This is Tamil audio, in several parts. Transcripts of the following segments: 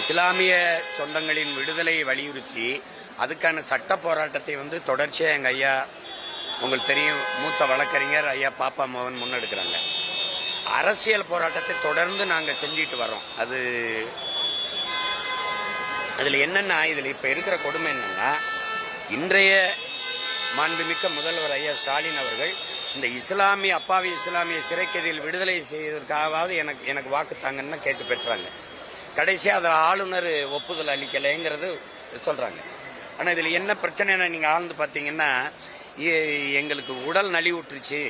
இஸ்லாமிய சொந்தங்களின் விடுதலையை வலியுறுத்தி அதுக்கான சட்ட போராட்டத்தை வந்து தொடர்ச்சியாக எங்கள் ஐயா உங்களுக்கு தெரியும் மூத்த வழக்கறிஞர் ஐயா பாப்பா மோகன் முன்னெடுக்கிறாங்க. அரசியல் போராட்டத்தை தொடர்ந்து நாங்கள் செஞ்சிட்டு வரோம் அது அதில் என்னென்னா இதில் இப்போ இருக்கிற கொடுமை என்னென்னா இன்றைய மாண்புமிக்க முதல்வர் ஐயா ஸ்டாலின் அவர்கள் இந்த இஸ்லாமிய அப்பாவி இஸ்லாமிய சிறைக்கதியில் விடுதலை செய்வதற்காகவாவது எனக்கு எனக்கு வாக்கு தாங்கன்னு தான் கேட்டு பெற்றாங்க. கடைசியாக அதில் ஆளுநர் ஒப்புதல் அளிக்கலைங்கிறது சொல்கிறாங்க ஆனால் இதில் என்ன பிரச்சனைனா நீங்கள் ஆழ்ந்து பார்த்தீங்கன்னா எங்களுக்கு உடல் நலிவுற்றுச்சு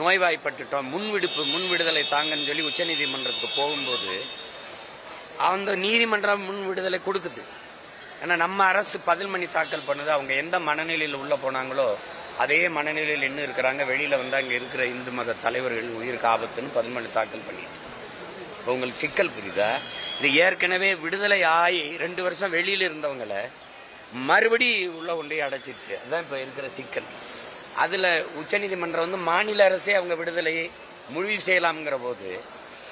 நோய்வாய்ப்பட்டுட்டோம் முன்விடுப்பு முன் விடுதலை தாங்கன்னு சொல்லி உச்சநீதிமன்றத்துக்கு போகும்போது அந்த நீதிமன்றம் முன் விடுதலை கொடுக்குது. ஏன்னா நம்ம அரசு பதில் மணி தாக்கல் பண்ணுது அவங்க எந்த மனநிலையில் உள்ளே போனாங்களோ அதே மனநிலையில் இன்னும் இருக்கிறாங்க வெளியில் வந்து அங்கே இருக்கிற இந்து மத தலைவர்கள் உயிருக்கு ஆபத்துன்னு பதில் மணி தாக்கல் பண்ணிட்டு. இப்போ உங்களுக்கு சிக்கல் புரியுதா? இது ஏற்கனவே விடுதலை ஆகி ரெண்டு வருஷம் வெளியில இருந்தவங்கள மறுபடி உள்ள கொண்டு அடைச்சிருச்சு. அதுதான் இப்போ இருக்கிற சிக்கல். அதுல உச்சநீதிமன்றம் வந்து மாநில அரசே அவங்க விடுதலையை முடிவு செய்யலாம்ங்கிற போது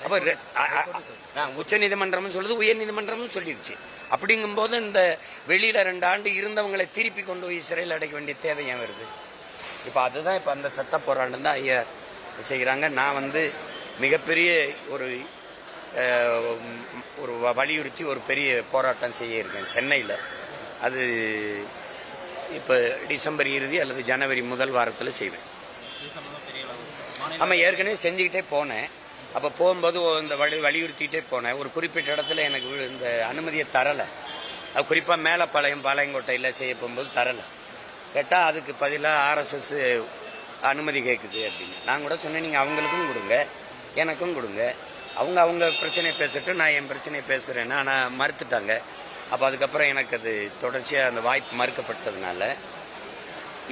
அப்ப உச்ச நீதிமன்றமும் சொல்லுது உயர் நீதிமன்றமும் சொல்லிடுச்சு. அப்படிங்கும்போது இந்த வெளியில ரெண்டு ஆண்டு இருந்தவங்களை திருப்பி கொண்டு போய் சிறையில் அடைக்க வேண்டிய தேவை ஏன் வருது? இப்ப அதுதான் இப்ப அந்த சட்ட போராட்டம் தான் ஐயா செய்கிறாங்க நான் வந்து மிகப்பெரிய ஒரு ஒரு வ- வலியுறுத்தி ஒரு பெரிய போராட்டம் செய்ய இருக்கேன் சென்னையில். அது இப்போ டிசம்பர் இறுதி அல்லது ஜனவரி முதல் வாரத்தில் செய்வேன். ஆமாம் ஏற்கனவே செஞ்சுக்கிட்டே போனேன். அப்போ போகும்போது இந்த வலி வலியுறுத்திட்டே போனேன். ஒரு குறிப்பிட்ட இடத்துல எனக்கு இந்த அனுமதியை தரலை. அது குறிப்பாக மேலப்பாளையம் பாளையங்கோட்டையில் செய்ய போகும்போது தரலை. கேட்டால் அதுக்கு பதிலாக ஆர்எஸ்எஸ் அனுமதி கேட்குது அப்படின்னு. நான் கூட சொன்னேன் நீங்கள் அவங்களுக்கும் கொடுங்க எனக்கும் கொடுங்க. அவங்க அவங்க பிரச்சனையை பேசிட்டு நான் என் பிரச்சனையை பேசுகிறேன்னு ஆனால் மறுத்துட்டாங்க. அப்போ அதுக்கப்புறம் எனக்கு அது தொடர்ச்சியாக அந்த வாய்ப்பு மறுக்கப்பட்டதுனால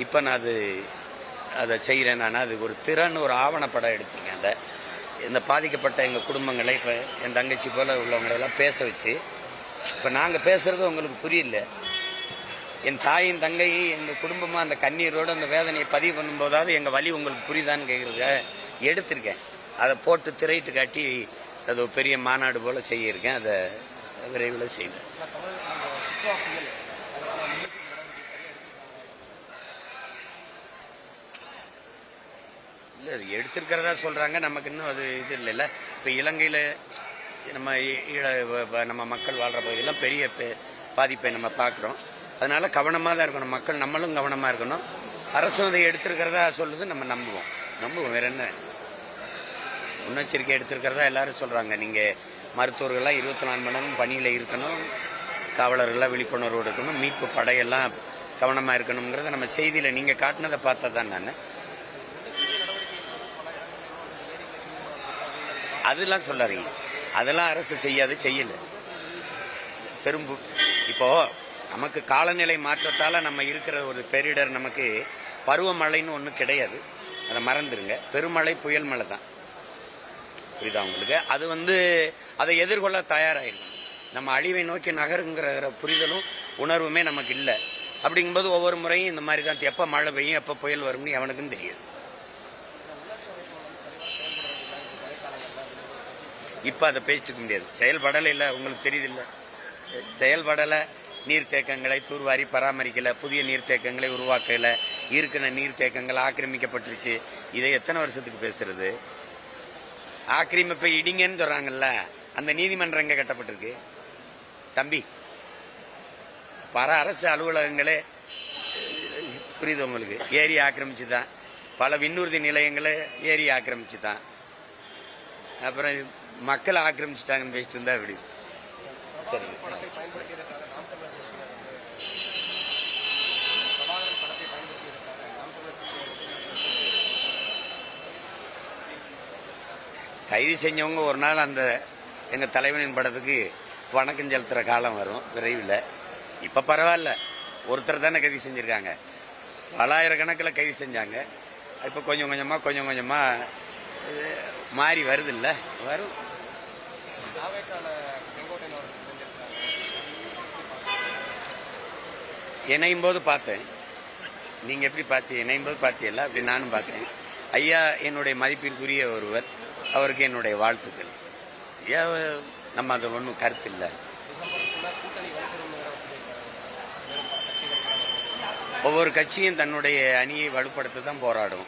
இப்போ நான் அது அதை செய்கிறேன் நான் அது ஒரு திறன் ஒரு ஆவணப்படம் எடுத்திருக்கேன். அதை இந்த பாதிக்கப்பட்ட எங்கள் குடும்பங்களை இப்போ என் தங்கச்சி போல் உள்ளவங்களெல்லாம் பேச வச்சு இப்போ நாங்கள் பேசுகிறது உங்களுக்கு புரியல. என் தாயின் தங்கையும் எங்கள் குடும்பமாக அந்த கண்ணீரோடு அந்த வேதனையை பதிவு பண்ணும்போதாவது எங்கள் வழி உங்களுக்கு புரியுதான்னு கேட்குறத எடுத்திருக்கேன். அதை போட்டு திரையிட்டு காட்டி அது ஒரு பெரிய மாநாடு போல் செய்யிருக்கேன். அதை விரைவில் செய்வேன். இல்லை அது எடுத்திருக்கிறதா சொல்கிறாங்க நமக்கு இன்னும் அது இது இல்லைல்ல. இப்போ இலங்கையில் நம்ம ஈழ நம்ம மக்கள் வாழ்கிற பகுதியெல்லாம் பெரிய பெ- பாதிப்பை நம்ம பார்க்குறோம். அதனால் கவனமாக தான் இருக்கணும். மக்கள் நம்மளும் கவனமாக இருக்கணும். அரசும் அதை எடுத்திருக்கிறதா சொல்லுது நம்ம நம்புவோம். நம்புவோம். வேற என்ன? முன்னெச்சரிக்கை எடுத்திருக்கிறதா எல்லாரும் சொல்கிறாங்க நீங்கள் மருத்துவர்கள்லாம் இருபத்தி நாலு மணி நேரம் பணியில் இருக்கணும். காவலர்கள்லாம் விழிப்புணர்வு இருக்கணும். மீட்பு படையெல்லாம் கவனமாக இருக்கணுங்கிறத நம்ம செய்தியில் நீங்கள் காட்டினதை பார்த்தா தான் நான். அதெல்லாம் சொல்லாதீங்க. அதெல்லாம் அரசு செய்யாது செய்யலை. பெரும் இப்போ நமக்கு காலநிலை மாற்றத்தால் நம்ம இருக்கிற ஒரு பேரிடர் நமக்கு பருவமழைன்னு ஒன்றும் கிடையாது. அதை மறந்துடுங்க பெருமழை புயல் மழை தான் புரியுதா உங்களுக்கு? அது வந்து அதை எதிர்கொள்ள தயாராயிருக்கணும். நம்ம அழிவை நோக்கி நகருங்கிற புரிதலும் உணர்வுமே நமக்கு இல்லை. அப்படிங்கும்போது ஒவ்வொரு முறையும் இந்த மாதிரி தான் எப்போ மழை பெய்யும் எப்போ புயல் வரும்னு எவனுக்கும் தெரியாது. இப்போ அதை பேச்சுக்க முடியாது. செயல்படலை இல்லை உங்களுக்கு தெரியுது இல்லை? செயல்படலை நீர்த்தேக்கங்களை தூர்வாரி பராமரிக்கலை புதிய நீர்த்தேக்கங்களை உருவாக்கலை இருக்கிற நீர்த்தேக்கங்கள் ஆக்கிரமிக்கப்பட்டுருச்சு. இதை எத்தனை வருஷத்துக்கு பேசுறது? ஆக்கிரமிப்பை இடிங்கன்னு சொல்றாங்கல்ல அந்த நீதிமன்றம் எங்க கட்டப்பட்டிருக்கு? தம்பி பல அரசு அலுவலகங்களே புரியுது உங்களுக்கு? ஏரி ஆக்கிரமிச்சு தான் பல விண்ணூர்தி நிலையங்களை ஏரி ஆக்கிரமிச்சு தான் அப்புறம் மக்கள் ஆக்கிரமிச்சிட்டாங்கன்னு பேசிட்டு இருந்தா அப்படி சரி. கைது செஞ்சவங்க ஒரு நாள் அந்த எங்க தலைவனின் படத்துக்கு வணக்கம் செலுத்துற காலம் வரும் விரைவில். இப்ப பரவாயில்ல. ஒருத்தர் தானே கைது செஞ்சிருக்காங்க. பலாயிரக்கணக்கில் கைது செஞ்சாங்க. இப்போ கொஞ்சம் கொஞ்சமா கொஞ்சம் கொஞ்சமா அஹ், மாறி வருது இல்ல வரும் இணையும் போது பார்த்தேன். நீங்க எப்படி பார்த்தீங்க இணையும் போது பார்த்தீங்கல்ல அப்படி நானும் பார்த்தேன். ஐயா என்னுடைய மதிப்பிற்குரிய ஒருவர். அவருக்கு என்னுடைய வாழ்த்துக்கள். நம்ம அது ஒன்றும் கருத்து இல்லை ஒவ்வொரு கட்சியும் தன்னுடைய அணியை வலுப்படுத்த தான் போராடும்.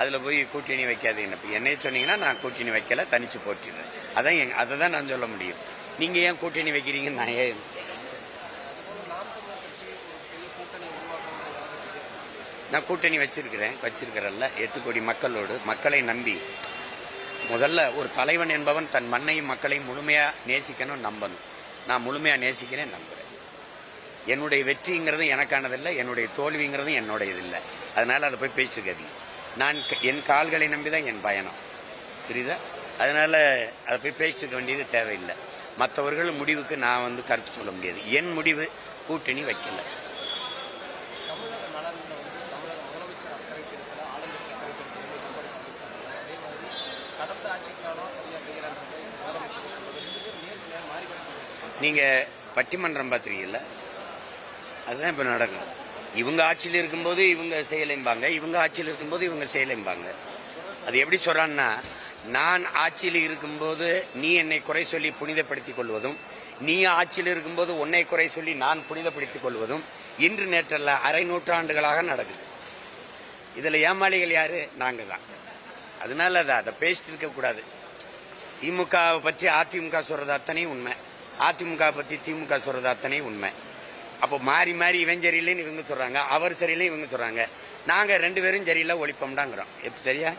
அதில் போய் கூட்டணி வைக்காதீங்க. இப்போ என்னைய சொன்னீங்கன்னா நான் கூட்டணி வைக்கல தனிச்சு போட்டிடுறேன். அதான் எங் அதை தான் நான் சொல்ல முடியும். நீங்கள் ஏன் கூட்டணி வைக்கிறீங்கன்னு நான் ஏன்? நான் கூட்டணி வச்சிருக்கிறேன் வச்சிருக்கிறேன்ல எட்டு கோடி மக்களோடு மக்களை நம்பி. முதல்ல ஒரு தலைவன் என்பவன் தன் மண்ணையும் மக்களையும் முழுமையாக நேசிக்கணும் நம்பணும். நான் முழுமையாக நேசிக்கிறேன் நம்புறேன். என்னுடைய வெற்றிங்கிறது எனக்கானதில்லை என்னுடைய தோல்விங்கிறதும் என்னுடையது இல்லை அதனால் அதை போய் பேச்சுக்கதி நான் க- என் கால்களை நம்பி தான் என் பயணம். புரியுதா? அதனால் அதை போய் பேசிக்க வேண்டியது தேவையில்லை. மற்றவர்கள் முடிவுக்கு நான் வந்து கருத்து சொல்ல முடியாது. என் முடிவு கூட்டணி வைக்கல தமிழக நலன்ல வந்து தமிழக முதலமைச்சர் அக்கறை செலுத்தல ஆளுங்கட்சி அக்கறை செலுத்தல எடப்பாடி பழனிசாமி அதே மாதிரி கடந்த ஆட்சிக்காலம் சரியா செய்யறான்றது முதலமைச்சர் சொல்றது ரெண்டு பேரும் நேருக்கு நேர் மாறி மாறி சொல்றாங்க நீங்க பட்டிமன்றம் பார்த்துருக்கீங்கல்ல? அதுதான் இப்ப நடக்கும். இவங்க ஆட்சியில் இருக்கும்போது இவங்க செயலைம்பாங்க இவங்க ஆட்சியில் இருக்கும்போது இவங்க செய்யலைம்பாங்க அது எப்படி சொல்றான்னா நான் ஆட்சியில் இருக்கும்போது நீ என்னை குறை சொல்லி புனிதப்படுத்திக் கொள்வதும் நீ ஆட்சியில் இருக்கும்போது உன்னை குறை சொல்லி நான் புனிதப்படுத்திக் கொள்வதும் இன்று நேற்றல்ல அரை நூற்றாண்டுகளாக நடக்குது. இதில் ஏமாளிகள் யாரு? நாங்கள் தான் அதனால அதை அதை பேசிட்டு இருக்க கூடாது. திமுகவை பற்றி அதிமுக சொல்றது அத்தனையும் உண்மை. அதிமுக பத்தி திமுக சொல்றது அத்தனையும் உண்மை. அப்போ மாறி மாறி இவன் சரியில்லைன்னு இவங்க சொல்றாங்க அவர் சரியில்லை இவங்க சொல்றாங்க. நாங்க ரெண்டு பேரும் சரியில்லை ஒழிப்போம்டாங்கிறோம். எப்ப சரியா?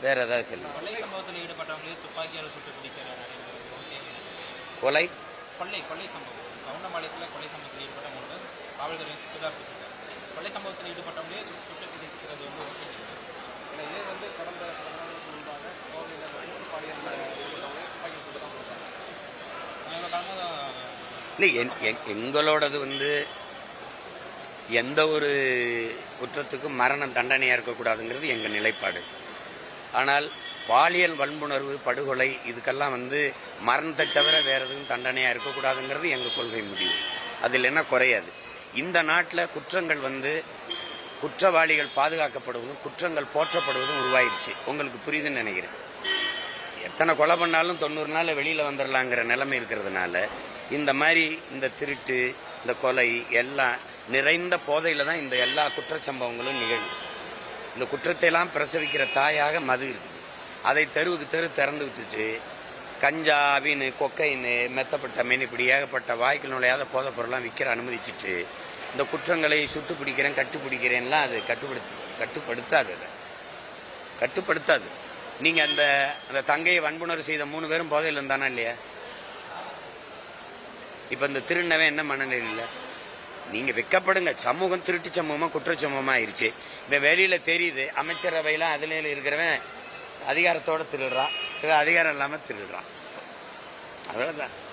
வேற ஏதாவது கேள்வி? கொலை? கொள்ளை கொள்ளை சம்பவம். கவுண்டம்பாளையத்தில் கொள்ளை சம்பவத்தில் ஈடுபட்டவங்களோட காவல்துறை சம்பவத்தில் ஈடுபட்டவங்களே சுட்டு பிடிக்கிறது வந்து ஓகே இதே வந்து கடந்த சில நாட்களுக்கு முன்பாக கோவையில் துப்பாக்கி தான் சமீப காலமாக இல்லை என்- எங்களோடது வந்து எந்த ஒரு குற்றத்துக்கும் மரணம் தண்டனையா இருக்கக்கூடாதுங்கிறது எங்க நிலைப்பாடு. ஆனால் பாலியல் வன்புணர்வு படுகொலை இதுக்கெல்லாம் வந்து மரணத்தை தவிர வேற எதுவும் தண்டனையா இருக்கக்கூடாதுங்கிறது எங்க கொள்கை முடிவு. அதில் என்ன குறையாது. இந்த நாட்டில் குற்றங்கள் வந்து குற்றவாளிகள் பாதுகாக்கப்படுவதும் குற்றங்கள் போற்றப்படுவதும் உருவாயிருச்சு. உங்களுக்கு புரியுதுன்னு நினைக்கிறேன். எத்தனை கொலை பண்ணாலும் தொண்ணூறு நாள் வெளியில் வந்துடலாங்கிற நிலைமை இருக்கிறதுனால இந்த மாதிரி இந்த திருட்டு இந்த கொலை எல்லாம் நிறைந்த போதையில் தான் இந்த எல்லா குற்றச்சம்பவங்களும் நிகழும். இந்த குற்றத்தை எல்லாம் பிரசவிக்கிற தாயாக மது இருக்குது. அதை தெருவுக்கு தெரு திறந்து விட்டுட்டு கஞ்சா அபின்னு கொக்கைன்னு மெத்தப்பட்ட மீன் இப்படி ஏகப்பட்ட வாய்க்கு நுழையாத போதைப் பொருள்லாம் விற்கிற அனுமதிச்சுட்டு இந்த குற்றங்களை சுட்டு பிடிக்கிறேன் கட்டுப்பிடிக்கிறேன்லாம் அது கட்டுப்படுத்து கட்டுப்படுத்தாது அதை. கட்டுப்படுத்தாது. நீங்க அந்த அந்த தங்கையை வன்புணர்வு செய்த மூணு பேரும் போதையில் இருந்தானா இல்லையா? இப்ப இந்த திருநவன் என்ன மனநிலையில்? இல்லை நீங்க வெக்கப்படுங்க. சமூகம் திருட்டு சமூகமா குற்ற சமூகமாக ஆயிடுச்சு இப்ப வெளியில தெரியுது அமைச்சரவையெல்லாம் அதுல இருக்கிறவன் அதிகாரத்தோட திருடுறான். இது அதிகாரம் இல்லாம திருடுறான். அவ்வளவுதான்.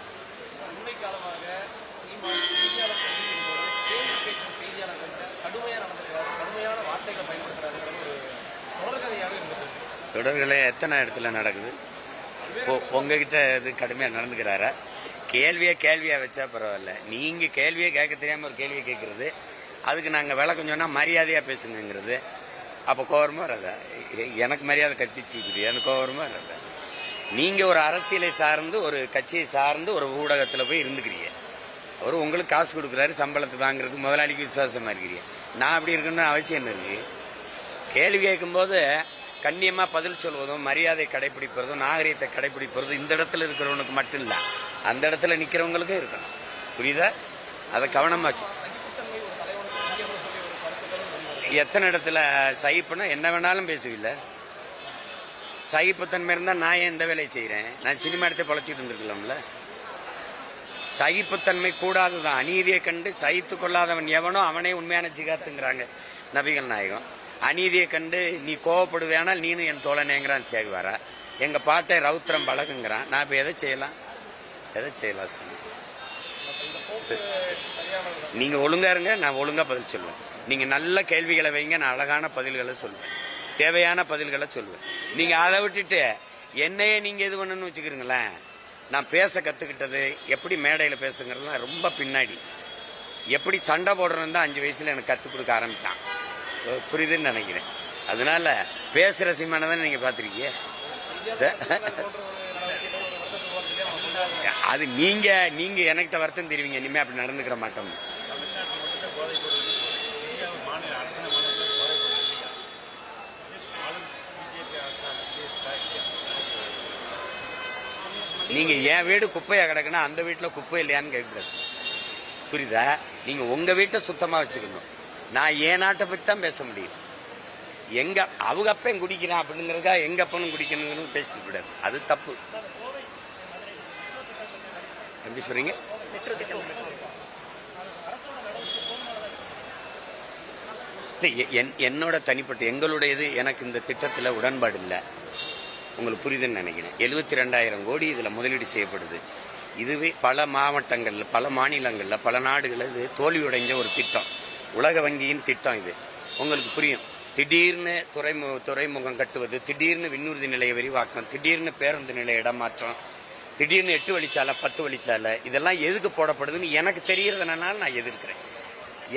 தொடர்களை எத்தனை இடத்துல நடக்குது? உங்ககிட்ட இது கடுமையாக நடந்துக்கிறாரா? கேள்வியை கேள்வியாக வச்சா பரவாயில்ல. நீங்க கேள்வியை கேட்க தெரியாம ஒரு கேள்வியை கேட்கறது. அதுக்கு நாங்கள் விளக்கம் சொன்னால் மரியாதையாக பேசுங்கிறது அப்போ கோவரமாக வராதா? எனக்கு மரியாதை கட்டி தூக்குது எனக்கு கோவரமாக வராதா? நீங்கள் ஒரு அரசியலை சார்ந்து ஒரு கட்சியை சார்ந்து ஒரு ஊடகத்தில் போய் இருந்துக்கிறீங்க. அவர் உங்களுக்கு காசு கொடுக்குறாரு சம்பளத்தை வாங்குறதுக்கு முதலாளிக்கு விசுவாசமாக இருக்கிறீங்க. நான் அப்படி இருக்கணும்னு அவசியம் என்ன இருக்குது கேள்வி கேட்கும்போது கண்ணியமாக பதில் சொல்வதும் மரியாதை கடைபிடிப்பதும் நாகரீகத்தை கடைபிடிப்பதும் இந்த இடத்துல இருக்கிறவனுக்கு மட்டும் இல்லை அந்த இடத்துல நிற்கிறவங்களுக்கும் இருக்கணும். புரியுதா? அதை கவனமாச்சு எத்தனை இடத்துல சகிப்புனா என்ன வேணாலும் பேசுவில்ல. சகிப்புத்தன்மை இருந்தால் நான் ஏன் இந்த வேலையை செய்கிறேன் நான் சினிமா எடுத்து பொழைச்சிட்டு இருந்திருக்கலாம்ல. சகிப்புத்தன்மை கூடாது தான் அநீதியை கண்டு சகித்து கொள்ளாதவன் எவனோ அவனே உண்மையான ஜிகாத்துங்கிறாங்க நபிகள் நாயகம். அநீதியை கண்டு நீ கோவப்படுவேனால் நீனும் என் தோழனேங்கிறான் சேகுவாரா? எங்க பாட்டை ரவுத்திரம் பழகுங்கிறான். நான் இப்ப எதை செய்யலாம்? எதை செய்யலாம்? நீங்கள் நீங்க ஒழுங்கா இருங்க நான் ஒழுங்கா பதில் சொல்லுவேன் நீங்க நல்ல கேள்விகளை வைங்க நான் அழகான பதில்களை சொல்லுவேன் தேவையான பதில்களை சொல்லுவேன் நீங்க அதை விட்டுட்டு என்னையே நீங்க இது பண்ணணும்னு வச்சுக்கிறீங்களேன். நான் பேச கத்துக்கிட்டது எப்படி மேடையில பேசுங்கிறதுலாம் ரொம்ப பின்னாடி. எப்படி சண்டை போடுறதுன்னு தான் அஞ்சு வயசுல எனக்கு கத்துக் கொடுக்க ஆரம்பிச்சான். புரியுதுன்னு நினைக்கிறேன். அதனால பேசுகிற சீமானை தானே நீங்கள் பார்த்துருக்கீங்க? அது நீங்கள் நீங்கள் எனக்கிட்ட வருத்தம் தெரிவிங்க இனிமேல் அப்படி நடந்துக்கிற மாட்டோம். நீங்கள் என் வீடு குப்பையாக கிடக்குன்னா அந்த வீட்டில் குப்பை இல்லையான்னு கேட்குறது புரியுதா? நீங்கள் உங்கள் வீட்டை சுத்தமாக வச்சுக்கணும். நான் என் நாட்டை பற்றி தான் பேச முடியும். எங்க அவங்க அப்பையும் குடிக்கிறான் அப்படிங்கிறதுக்காக எங்க அப்பனும் குடிக்கணுங்கிறது பேசிட்டு கூடாது அது தப்பு. எப்படி சொல்றீங்க? என்- என்னோட தனிப்பட்ட எங்களுடையது எனக்கு இந்த திட்டத்தில் உடன்பாடு இல்லை. உங்களுக்கு புரியுதுன்னு நினைக்கிறேன். எழுபத்தி ரெண்டாயிரம் கோடி இதில் முதலீடு செய்யப்படுது. இதுவே பல மாவட்டங்களில் பல மாநிலங்களில் பல நாடுகளில் இது தோல்வியடைஞ்ச ஒரு திட்டம். உலக வங்கியின் திட்டம் இது. உங்களுக்கு புரியும். திடீர்னு துறைமு துறைமுகம் கட்டுவது திடீர்னு விண்ணூர்தி நிலைய விரிவாக்கம் திடீர்னு பேருந்து நிலைய இடமாற்றம் திடீர்னு எட்டு வழிச்சாலை பத்து வழிச்சாலை இதெல்லாம் எதுக்கு போடப்படுதுன்னு எனக்கு தெரியறதுனால நான் எதிர்க்கிறேன்.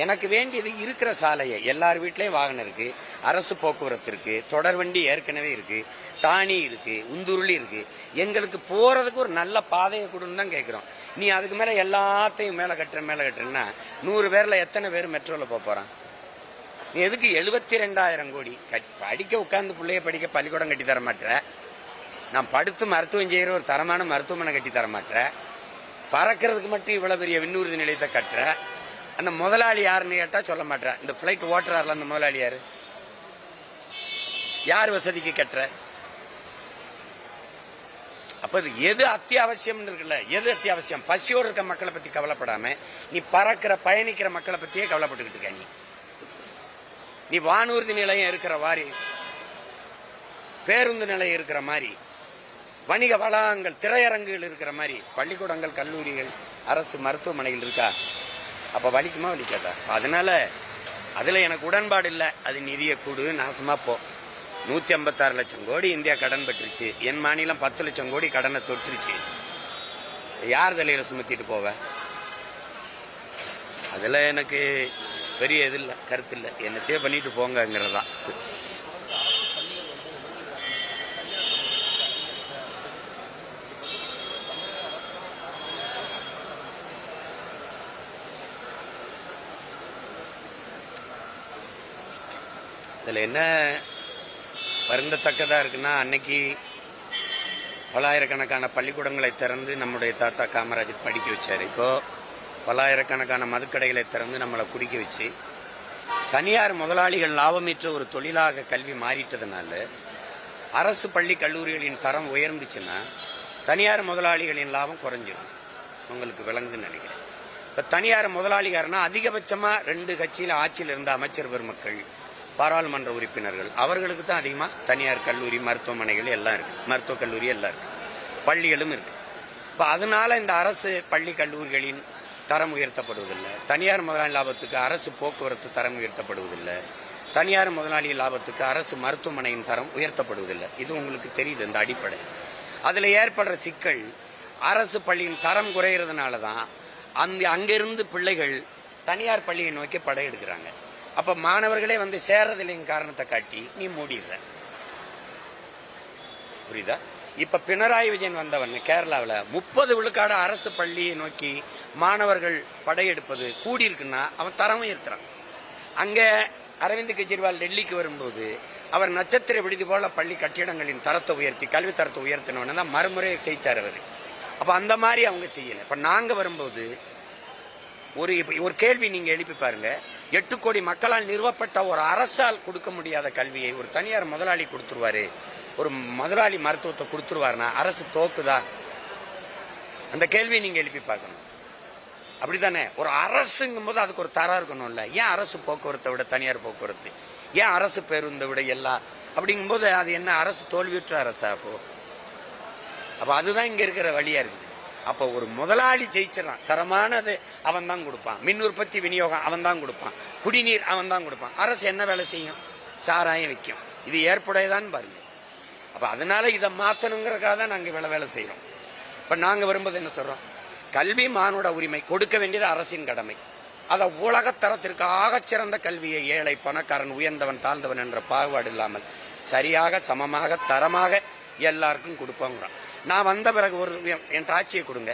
எனக்கு வேண்டியது இருக்கிற சாலையை எல்லார் வீட்லேயும் வாகனம் இருக்குது அரசு போக்குவரத்து இருக்குது தொடர் வண்டி ஏற்கனவே இருக்குது தானி இருக்கு உந்துருளி இருக்கு. எங்களுக்கு போறதுக்கு ஒரு நல்ல பாதையை கொடுன்னு தான் கேட்குறோம் நீ அதுக்கு மேலே எல்லாத்தையும் மேலே கட்டுற மேலே கட்டுறேன்னா நூறு பேரில் எத்தனை பேர் மெட்ரோவில் போக போகிறான் நீ எதுக்கு எழுபத்தி ரெண்டாயிரம் கோடி? கட்- படிக்க உட்காந்து பிள்ளைய படிக்க பள்ளிக்கூடம் கட்டி தர மாட்டேற நான் படுத்து மருத்துவம் செய்கிற ஒரு தரமான மருத்துவமனை கட்டி தர மாட்டேற பறக்கிறதுக்கு மட்டும் இவ்வளோ பெரிய விண்ணூர்தி நிலையத்தை கட்டுற? அந்த முதலாளி யாருன்னு கேட்டால் சொல்ல மாட்டேற இந்த ஃப்ளைட் ஓட்டுறாருல அந்த முதலாளி யார்? யார் வசதிக்கு கட்டுற? அப்போ எது அத்தியாவசியம் இருக்குல்ல? எது அத்தியாவசியம்? பசியோடு இருக்க மக்களை பத்தி கவலைப்படாம நீ பறக்கிற பயணிக்கிற மக்களை பற்றியே கவலைப்பட்டுக்கிட்டு இருக்க நீ. நீ வானூர்தி நிலையம் இருக்கிற மாதிரி பேருந்து நிலையம் இருக்கிற மாதிரி வணிக வளாகங்கள் திரையரங்குகள் இருக்கிற மாதிரி பள்ளிக்கூடங்கள் கல்லூரிகள் அரசு மருத்துவமனைகள் இருக்கா? அப்போ வலிக்குமா வலிக்காதா? அதனால அதில் எனக்கு உடன்பாடு இல்லை. அது நிதியை கூடு நாசமா போ. நூத்தி ஐம்பத்தாறு லட்சம் கோடி இந்தியா கடன் பெற்றுச்சு. என் மாநிலம் பத்து லட்சம் கோடி கடனை தொற்றுச்சு யார் தலையில சுமத்திட்டு போவ? அதில் எனக்கு பெரிய இது இல்லை கருத்து இல்லை. என்னத்தையே பண்ணிட்டு போங்கங்கிறதா. இதில் என்ன வருந்தத்தக்கதாக இருக்குன்னா அன்னைக்கு பல்லாயிரக்கணக்கான பள்ளிக்கூடங்களை திறந்து நம்முடைய தாத்தா காமராஜர் படிக்க வச்சார். இப்போ பல்லாயிரக்கணக்கான மதுக்கடைகளை திறந்து நம்மளை குடிக்க வச்சு தனியார் முதலாளிகள் லாபமேற்ற ஒரு தொழிலாக கல்வி மாறிட்டதுனால அரசு பள்ளி கல்லூரிகளின் தரம் உயர்ந்துச்சுன்னா தனியார் முதலாளிகளின் லாபம் குறைஞ்சிடும் உங்களுக்கு விளங்குதுன்னு நினைக்கிறேன். இப்போ தனியார் முதலாளிகாரனா அதிகபட்சமாக ரெண்டு கட்சியில் ஆட்சியில் இருந்த அமைச்சர் பெருமக்கள் பாராளுமன்ற உறுப்பினர்கள். அவர்களுக்கு தான் அதிகமாக தனியார் கல்லூரி மருத்துவமனைகள் எல்லாம் இருக்கு. மருத்துவக் கல்லூரி எல்லாம் இருக்கு. பள்ளிகளும் இருக்கு. இப்போ அதனால இந்த அரசு பள்ளி கல்லூரிகளின் தரம் உயர்த்தப்படுவதில்லை. தனியார் முதலாளி லாபத்துக்கு அரசு போக்குவரத்து தரம் உயர்த்தப்படுவதில்லை. தனியார் முதலாளி லாபத்துக்கு அரசு மருத்துவமனையின் தரம் உயர்த்தப்படுவதில்லை. இது உங்களுக்கு தெரியுது இந்த அடிப்படை. அதில் ஏற்படுற சிக்கல் அரசு பள்ளியின் தரம் குறையிறதுனால தான் அந்த அங்கிருந்து பிள்ளைகள் தனியார் பள்ளியை நோக்கி படையெடுக்கிறாங்க. அப்ப மாணவர்களே வந்து சேர்றதில்லைங்க காரணத்தை காட்டி நீ மூடிடுற. புரியுதா? இப்ப பினராயி விஜயன் வந்தவன் கேரளாவில் முப்பது விழுக்காடு அரசு பள்ளியை நோக்கி மாணவர்கள் படையெடுப்பது கூடியிருக்குன்னா அவன் தரம் உயர்த்துறான் அங்க அரவிந்த் கெஜ்ரிவால் டெல்லிக்கு வரும்போது அவர் நட்சத்திர விடுதி போல பள்ளி கட்டிடங்களின் தரத்தை உயர்த்தி கல்வி தரத்தை உயர்த்தினவன தான் மறுமுறை ஜெயிச்சார் அவர். அப்ப அந்த மாதிரி அவங்க செய்யல. இப்ப நாங்க வரும்போது ஒரு ஒரு கேள்வி நீங்க எழுப்பி பாருங்க. எட்டு கோடி மக்களால் நிறுவப்பட்ட ஒரு அரசால் கொடுக்க முடியாத கல்வியை ஒரு தனியார் முதலாளி கொடுத்துருவாரு. ஒரு முதலாளி மருத்துவத்தை கொடுத்துருவாருன்னா அரசு தோக்குதா? அந்த கேள்வியை நீங்க எழுப்பி பார்க்கணும். அப்படித்தானே? ஒரு அரசுங்கும் போது அதுக்கு ஒரு தரம் இருக்கணும்ல. ஏன் அரசு போக்குவரத்தை விட தனியார் போக்குவரத்து? ஏன் அரசு பேருந்தை விட எல்லாம் அப்படிங்கும்போது அது என்ன அரசு தோல்வியுற்ற அரசா அப்போ? அப்ப அதுதான் இங்க இருக்கிற வழியா இருக்குது. அப்ப ஒரு முதலாளி ஜெயிச்சிடறான். தரமானது அவன் தான் கொடுப்பான். மின் உற்பத்தி விநியோகம் அவன் தான் கொடுப்பான். குடிநீர் அவன் தான் கொடுப்பான். அரசு என்ன வேலை செய்யும்? சாராயம் விற்கும் இது ஏற்புடையதான் பாருங்க. அப்ப அதனால இதை மாத்தணுங்கிறதுக்காக தான் நாங்க வேலை வேலை செய்யறோம் இப்ப நாங்க வரும்போது என்ன சொல்றோம்? கல்வி மானுட உரிமை கொடுக்க வேண்டியது அரசின் கடமை. அதை உலகத்தரத்திற்கு ஆகச் சிறந்த கல்வியை ஏழை பணக்காரன் உயர்ந்தவன் தாழ்ந்தவன் என்ற பாகுபாடு இல்லாமல் சரியாக சமமாக தரமாக எல்லாருக்கும் கொடுப்போங்கிறான் நான் வந்த பிறகு ஒரு என் ஆட்சியை கொடுங்க.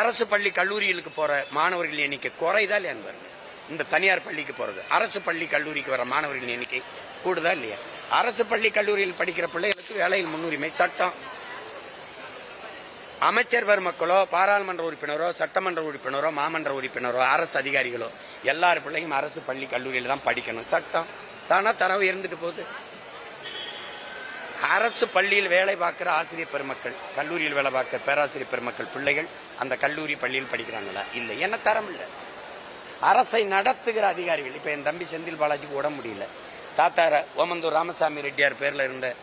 அரசு பள்ளி கல்லூரிகளுக்கு போற மாணவர்களின் எண்ணிக்கை குறைதா இல்லையா பாருங்க இந்த தனியார் பள்ளிக்கு போறது. அரசு பள்ளி கல்லூரிக்கு வர மாணவர்களின் எண்ணிக்கை கூடுதா இல்லையா? அரசு பள்ளி கல்லூரியில் படிக்கிற பிள்ளைகளுக்கு வேலையில் முன்னுரிமை சட்டம். அமைச்சர் பெருமக்களோ பாராளுமன்ற உறுப்பினரோ சட்டமன்ற உறுப்பினரோ மாமன்ற உறுப்பினரோ அரசு அதிகாரிகளோ எல்லார் பிள்ளையும் அரசு பள்ளி கல்லூரியில் தான் படிக்கணும். சட்டம். தானா தரவு இருந்துட்டு போகுது. அரசு பள்ளியில் வேலை பார்க்கிற ஆசிரியர் பெருமக்கள் கல்லூரியில் வேலை பார்க்கிற பேராசிரியர் பெருமக்கள் பிள்ளைகள் அந்த கல்லூரி பள்ளியில் படிக்கிறாங்களா? இல்லை என்ன தரம் இல்லை. அரசை நடத்துகிற அதிகாரிகள் இப்போ என் தம்பி செந்தில் பாலாஜிக்கு உட முடியல. தாத்தார ஓமந்தூர் ராமசாமி ரெட்டியார் பேரில் இருந்த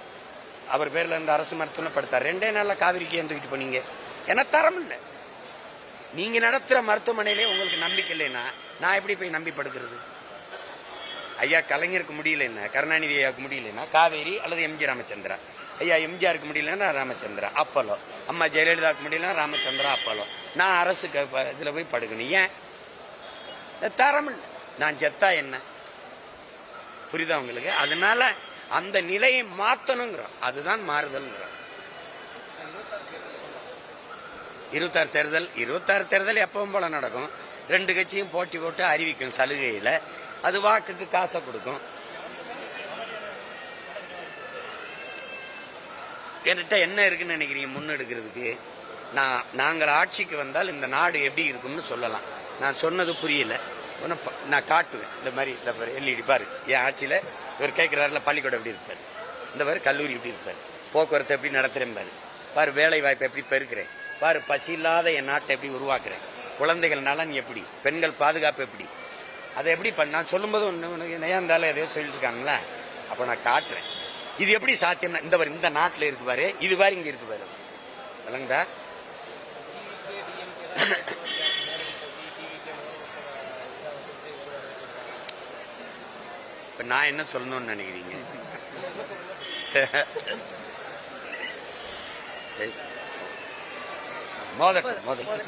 அவர் பேரில் இருந்த அரசு மருத்துவமனை படுத்தார். ரெண்டே நாளில் காவிரிக்கு ஏந்துக்கிட்டு போனீங்க. என்ன தரம் இல்லை. நீங்கள் நடத்துகிற மருத்துவமனையிலே உங்களுக்கு நம்பிக்கை இல்லைன்னா நான் எப்படி போய் நம்பி படுக்கிறது ஐயா கலைஞருக்கு முடியலன்னா கருணாநிதி ஐயாவுக்கு முடியலன்னா காவேரி அல்லது எம்ஜி ராமச்சந்திரா. ஐயா எம்ஜிஆருக்கு முடியலன்னா ராமச்சந்திரா. அப்பலோ. அம்மா ஜெயலலிதாவுக்கு முடியலன்னா ராமச்சந்திரா அப்பலோ. நான் அரசுக்கு ப- போய் படுக்கணும். ஏன்? தரமில்லை தரம் இல்லை. நான் செத்தா என்ன? புரியுதா உங்களுக்கு? அதனால அந்த நிலையை மாற்றணுங்கிறோம் அதுதான் மாறுதல்ங்கிறோம். இருபத்தாறு தேர்தல். இருபத்தாறு தேர்தல் எப்பவும் போல நடக்கும். ரெண்டு கட்சியும் போட்டி போட்டு அறிவிக்கும் சலுகையில் அது வாக்குக்கு காசை கொடுக்கும். என்கிட்ட என்ன இருக்குன்னு நினைக்கிறீங்க? முன்னெடுக்கிறதுக்கு நான் நாங்கள் ஆட்சிக்கு வந்தால் இந்த நாடு எப்படி இருக்கும்னு சொல்லலாம். நான் சொன்னது புரியல. ஒன்றும் நான் காட்டுவேன். இந்த மாதிரி இந்த பாரு எல்இடி பாரு. என் ஆட்சியில் இவர் கேட்குறாருல பள்ளிக்கூடம் எப்படி இருப்பார்? இந்த மாதிரி கல்லூரி எப்படி இருப்பார்? போக்குவரத்து எப்படி நடத்துகிறேன் பாரு. பாரு வேலை வாய்ப்பை எப்படி பெருக்கிறேன். பாரு பசி இல்லாத என் நாட்டை எப்படி உருவாக்குறேன். குழந்தைகள் நலன் எப்படி? பெண்கள் பாதுகாப்பு எப்படி? அதை எப்படி பண்ண நான் சொல்லும்போது ஒன்று உனக்கு ஏன் இருந்தாலும் எதையோ சொல்லிட்டு இருக்காங்கல்ல அப்போ நான் காட்டுறேன். இது எப்படி சாத்தியம் இந்த பாரு இந்த நாட்டில் இருக்கு பாரு இது பாரு இங்கே இருக்கு பாரு. விளங்குதா? இப்போ நான் என்ன சொல்லணும்னு நினைக்கிறீங்க? சரி. மோதட்டும் மோதட்டும்.